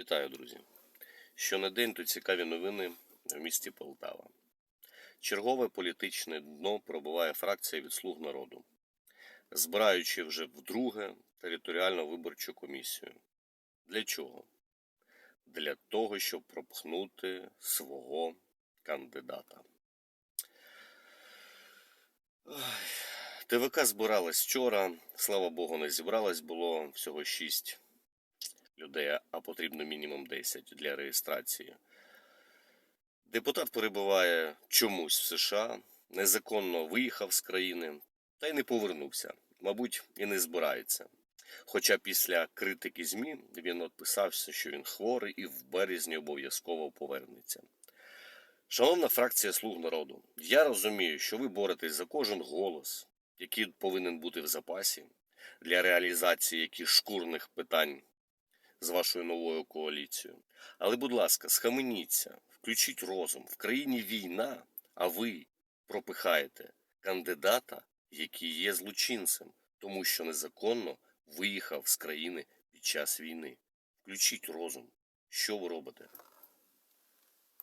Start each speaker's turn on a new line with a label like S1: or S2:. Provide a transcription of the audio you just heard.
S1: Вітаю, друзі! Щонедень тут цікаві новини в місті Полтава. Чергове політичне дно пробиває фракція від слуг народу, збираючи вже вдруге територіальну виборчу комісію. Для чого? Для того, щоб пропхнути свого кандидата. ТВК збиралась вчора, слава Богу, не зібралась, було всього шість людей, а потрібно мінімум 10 для реєстрації. Депутат перебуває чомусь в США, незаконно виїхав з країни та й не повернувся. Мабуть, і не збирається. Хоча після критики ЗМІ він відписався, що він хворий і в березні обов'язково повернеться. Шановна фракція Слуг народу, я розумію, що ви боретесь за кожен голос, який повинен бути в запасі для реалізації яких шкурних питань з вашою новою коаліцією. Але, будь ласка, схаменіться, включіть розум. В країні війна, а ви пропихаєте кандидата, який є злочинцем, тому що незаконно виїхав з країни під час війни. Включіть розум. Що ви робите?